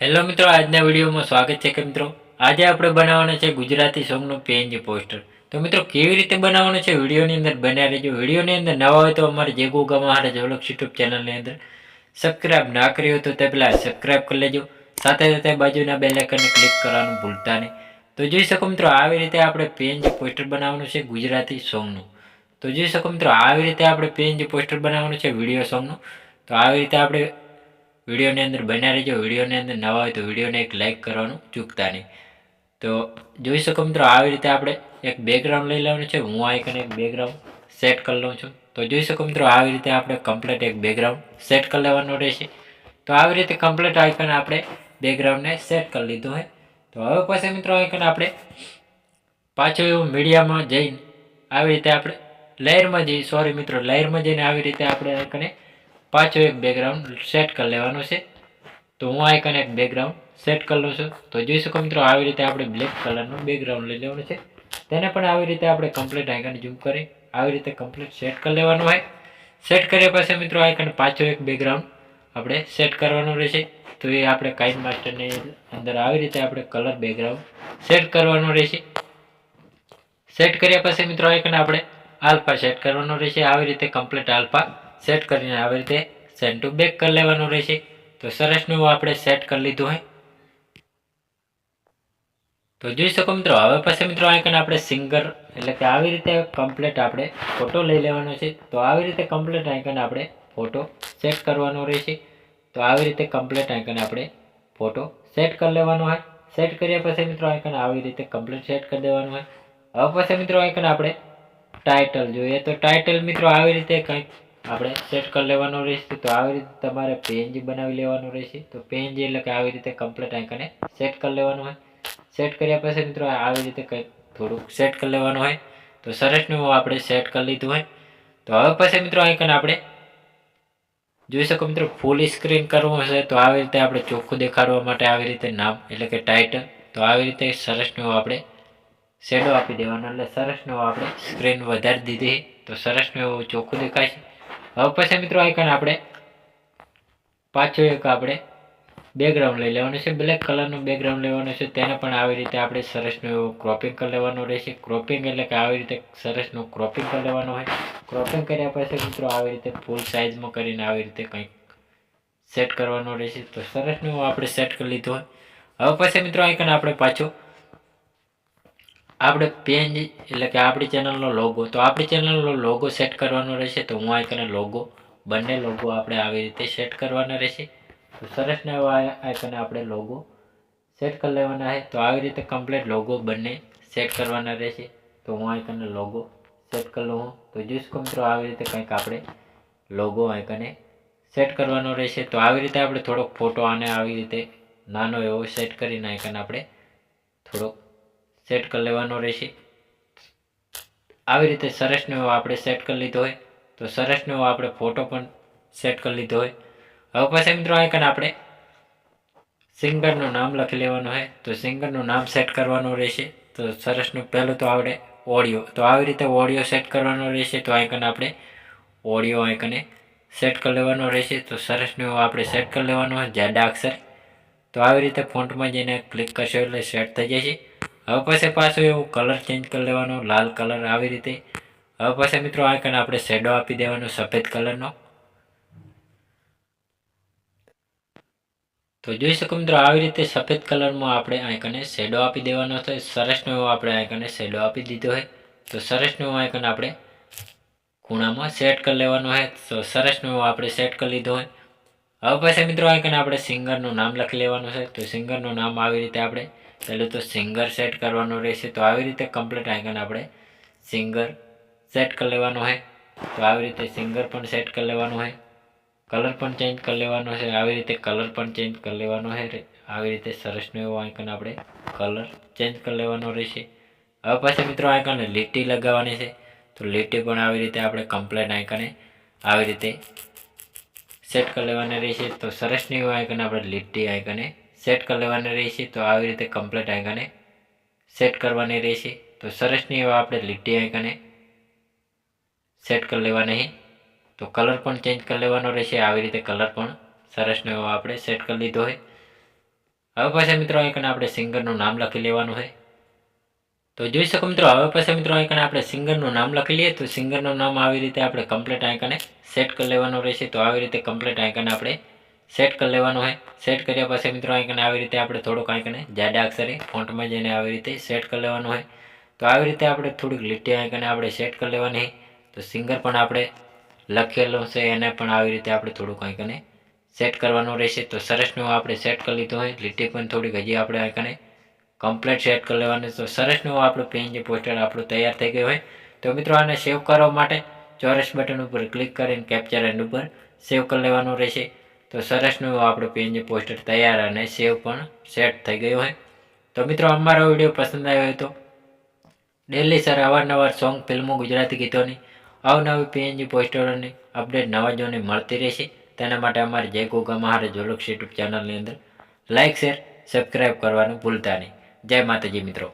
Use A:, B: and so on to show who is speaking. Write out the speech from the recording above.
A: Hello મિત્રો, આજના વિડીયોમાં સ્વાગત છે કે મિત્રો? આજે આપણે બનાવવાના છે ગુજરાતી સોંગનું પીએનજી પોસ્ટર તો મિત્રો, કેવી રીતે બનાવવાનું છે? વિડીયોની અંદર બન્યા રહેજો. વિડીયોની અંદર નવા હોય તો અમારે જેગુ ગોગા હારે યુટ્યુબ ચેનલની અંદર સબસ્ક્રાઇબ ના કરી હોય તો તે પહેલાં સબસ્ક્રાઇબ કરી લેજો. સાથે સાથે બાજુના બે આઇકનને ક્લિક કરવાનું ભૂલતા નહીં. તો જોઈ શકો મિત્રો, આવી રીતે આપણે પીએનજી પોસ્ટર બનાવવાનું છે ગુજરાતી સોંગનું. તો જોઈ શકો મિત્રો, આવી રીતે આપણે પીએનજી પોસ્ટર બનાવવાનું છે વીડિયો સોંગનું. તો આવી રીતે આપણે વિડીયોની અંદર બન્યા રહેજો. વિડીયોની અંદર નવા હોય તો વિડીયોને એક લાઇક કરવાનું ચૂકતા નહીં. તો જોઈ શકો મિત્રો, આવી રીતે આપણે એક બેકગ્રાઉન્ડ લઈ લેવાનું છે. હું આઈકન એક બેકગ્રાઉન્ડ સેટ કરી લઉં છું. તો જોઈ શકો મિત્રો, આવી રીતે આપણે કમ્પ્લીટ એક બેકગ્રાઉન્ડ સેટ કરી લેવાનું રહેશે. તો આવી રીતે કમ્પ્લીટ આઇકન આપણે બેકગ્રાઉન્ડને સેટ કરી લીધું હોય તો હવે પછી મિત્રો આઇકન આપણે પાછું એવું મીડિયામાં જઈને આવી રીતે આપણે લહેરમાં જઈ સોરી મિત્રો લહેરમાં જઈને આવી રીતે આપણે આઇકને પાછું એક બેકગ્રાઉન્ડ સેટ કરી લેવાનું છે. તો હું આઇકન એક બેકગ્રાઉન્ડ સેટ કરી લઉં છું. તો જોઈ શકો મિત્રો, આવી રીતે આપણે બ્લેક કલરનું બેકગ્રાઉન્ડ લઈ લેવાનું છે. તેને પણ આવી રીતે આપણે કમ્પ્લીટ આઇકન ઝૂમ કરી, આવી રીતે કમ્પ્લીટ સેટ કરી લેવાનું હોય. સેટ કર્યા પછી મિત્રો આઇકન પાછો એક બેકગ્રાઉન્ડ આપણે સેટ કરવાનું રહેશે. તો એ આપણે કાઇન માસ્ટરની અંદર આવી રીતે આપણે કલર બેકગ્રાઉન્ડ સેટ કરવાનું રહેશે. સેટ કર્યા પછી મિત્રો આઇકન આપણે આલ્ફા સેટ કરવાનું રહેશે. આવી રીતે કમ્પ્લીટ આલ્ફા સેટ કરીને આવી રીતે સેન્ડ ટુ બેક કરી લેવાનું રહેશે. તો સરસનું આપણે સેટ કરી લીધું હોય તો જોઈ શકો મિત્રો, હવે પછી મિત્રો આઈકન આપણે સિંગર એટલે કે આવી રીતે કમ્પ્લીટ આપણે ફોટો લઈ લેવાનો છે. તો આવી રીતે કમ્પ્લીટ આઇકન આપણે ફોટો સેટ કરવાનો રહેશે. તો આવી રીતે કમ્પ્લીટ આઇકન આપણે ફોટો સેટ કરી લેવાનો હોય સેટ કર્યા પછી મિત્રો આઇકન આવી રીતે કમ્પ્લીટ સેટ કરી દેવાનું હોય હવે પછી મિત્રો આઇકન આપણે ટાઇટલ જોઈએ. તો ટાઇટલ મિત્રો આવી રીતે કંઈક આપણે સેટ કરી લેવાનું રહેશે, તો આવી રીતે તમારે પેનજી બનાવી લેવાનું રહેશે. તો પેનજી એટલે કે આવી રીતે કમ્પ્લીટ આંકને સેટ કરી લેવાનું હોય. સેટ કર્યા પછી મિત્રો આવી રીતે કંઈક થોડુંક સેટ કરી લેવાનું હોય. તો સરસનું આપણે સેટ કરી લીધું હોય. તો હવે પછી મિત્રો આંકને આપણે જોઈ શકો મિત્રો ફૂલ સ્ક્રીન કરવું હશે, તો આવી રીતે આપણે ચોખ્ખું દેખાડવા માટે આવી રીતે નામ એટલે કે ટાઇટલ તો આવી રીતે સરસનું આપણે શેડો આપી દેવાનો. એટલે સરસનું આપણે સ્ક્રીન વધારી દીધી. તો સરસનું એવું ચોખ્ખું દેખાશે હવે પછી મિત્રો આઈકન આપણે પાછું એક આપણે બેકગ્રાઉન્ડ લઈ લેવાનું છે. બ્લેક કલરનું બેકગ્રાઉન્ડ લેવાનું છે. તેને પણ આવી રીતે આપણે સરસનું એવું ક્રોપિંગ કરી લેવાનું રહેશે. ક્રોપિંગ એટલે કે આવી રીતે સરસનું ક્રોપિંગ કરી લેવાનું હોય. ક્રોપિંગ કર્યા પછી મિત્રો આવી રીતે ફૂલ સાઇઝમાં કરીને આવી રીતે કંઈક સેટ કરવાનું રહેશે. તો સરસનું આપણે સેટ કરી લીધું હોય. હવે પછી મિત્રો આઈકન આપણે પાછું આપણે પેન એટલે કે આપણી ચેનલનો લોગો તો આપણી ચેનલનો લોગો સેટ કરવાનો રહેશે, તો હું આઇકને લોગો બંને લોગો આપણે આવી રીતે સેટ કરવાના રહેશે. તો સરસ ને એવા આઇકને આપણે લોગો સેટ કરી લેવાના છે. તો આવી રીતે કમ્પ્લીટ લોગો બંને સેટ કરવાના રહેશે. તો હું આઇકને લોગો સેટ કરી લઉં. તો જોઈશું મિત્રો, આવી રીતે કંઈક આપણે લોગો આઈકને સેટ કરવાનો રહેશે. તો આવી રીતે આપણે થોડોક ફોટો આને આવી રીતે નાનો એવો સેટ કરીને આઈકન આપણે થોડોક સેટ કરી લેવાનો રહેશે. આવી રીતે સરસનો આપણે સેટ કરી લીધો હોય, તો સરસનો આપણે ફોટો પણ સેટ કરી લીધો હોય. હવે પછી મિત્રો અહીં આપણે સિંગરનું નામ લખી લેવાનું હોય, તો સિંગરનું નામ સેટ કરવાનું રહેશે. તો સરસનું પહેલું તો આવડે ઓડિયો. તો આવી રીતે ઓડિયો સેટ કરવાનો રહેશે, તો અહીં આપણે ઓડિયો આઇકને સેટ કરી લેવાનો રહેશે. તો સરસનું આપણે સેટ કરી લેવાનું હોય જાડા અક્ષર તો આવી રીતે ફોન્ટમાં જઈને ક્લિક કરશો એટલે સેટ થઈ જશે. હવે પછી પાછું એવું કલર ચેન્જ કરી લેવાનો, લાલ કલર આવી રીતે. હવે પછી મિત્રો આઇકન આપણે શેડો આપી દેવાનો, સફેદ કલરનો તો જોઈ શકો મિત્રો, આવી રીતે સફેદ કલરમાં આપણે આઈકને શેડો આપી દેવાનો છે. સરસનો એવો આપણે આઈકને શેડો આપી દીધો હોય તો સરસનો એવો આઈકન આપણે ખૂણામાં સેટ કરી લેવાનો હોય તો સરસનો એવો આપણે સેટ કરી લીધો હોય હવે પછી મિત્રો આઇકન આપણે સિંગરનું નામ લખી લેવાનું છે. તો સિંગરનું નામ આવી રીતે આપણે પહેલું તો સિંગર સેટ કરવાનું રહેશે. તો આવી રીતે કમ્પ્લીટ આઇકન આપણે. સિંગર સેટ કરી લેવાનું હોય. તો આવી રીતે સિંગર પણ સેટ કરી લેવાનું હોય. કલર પણ ચેન્જ કરી લેવાનો છે આવી રીતે કલર પણ ચેન્જ કરી લેવાનો છે આવી રીતે સરસનું એવું આઇકન આપણે કલર ચેન્જ કરી લેવાનો રહેશે. હવે પછી મિત્રો આઇકન લીટી લગાવવાની છે. તો લીટી પણ આવી રીતે આપણે કમ્પ્લેટ આઇકને આવી રીતે સેટ કરી લેવાની રહેશે. તો સરસની એવું આઇકન આપણે લીટી આઇકને સેટ કરી લેવાની રહેશે તો આવી રીતે કમ્પ્લીટ આઇકને સેટ કરવાની રહેશે તો સરસની એવા આપણે લીટી આઇકને સેટ કરી લેવાની તો કલર પણ ચેન્જ કરી લેવાનો રહેશે, આવી રીતે કલર પણ સરસનો એવો આપણે સેટ કરી લીધો હોય હવે પાછા મિત્રો અહીં કને આપણે સિંગરનું નામ લખી લેવાનું હોય તો જોઈ શકો મિત્રો, હવે પાછા મિત્રો અહીં કને આપણે સિંગરનું નામ લખી લઈએ તો સિંગરનું નામ આવી રીતે આપણે કમ્પ્લીટ અહીં કને સેટ કરી લેવાનું રહેશે તો આવી રીતે કમ્પ્લીટ અહીં કને આપણે? સેટ કરી લેવાનું હોય. સેટ કર્યા પછી મિત્રો અહીંકને આવી રીતે આપણે થોડુંક અહીંકને જાડા અક્ષરે ફોન્ટમાં જઈને આવી રીતે સેટ કરી લેવાનું હોય. તો આવી રીતે આપણે થોડીક લીટી અહીંકને આપણે સેટ કરી લેવાની. તો સિંગર પણ આપણે લખેલું છે, એને પણ આવી રીતે આપણે થોડુંક અહીંકને સેટ કરવાનું રહેશે. તો સરસનું આપણે સેટ કરી લીધું હોય. લીટી પણ થોડીક હજી આપણે અહીંકને કમ્પ્લીટ સેટ કરી લેવાનું. તો સરસનું આપણું પેન જે પોસ્ટર આપણું તૈયાર થઈ ગયું હોય. તો મિત્રો આને સેવ કરવા માટે ચોરસ બટન ઉપર ક્લિક કરીને કેપ્ચર એન્ડ ઉપર સેવ કરી લેવાનું રહેશે. તો સરસનું આપણું જે પોસ્ટર તૈયાર અને સેવ પણ સેટ થઈ ગયું હોય તો મિત્રો, અમારો વીડિયો પસંદ આવ્યો હોય તો ડેલી સર અવારનવાર સોંગ ફિલ્મો ગુજરાતી ગીતોની અવનવી પીએનજી પોસ્ટરોની અપડેટ નવા જોને મળતી રહેશે. તેના માટે અમારી જય ગોગા મહારાજ જોલક્ષ યુટ્યુબ ચેનલની અંદર લાઇક શેર સબસ્ક્રાઈબ કરવાનું ભૂલતા નહીં. જય માતાજી મિત્રો.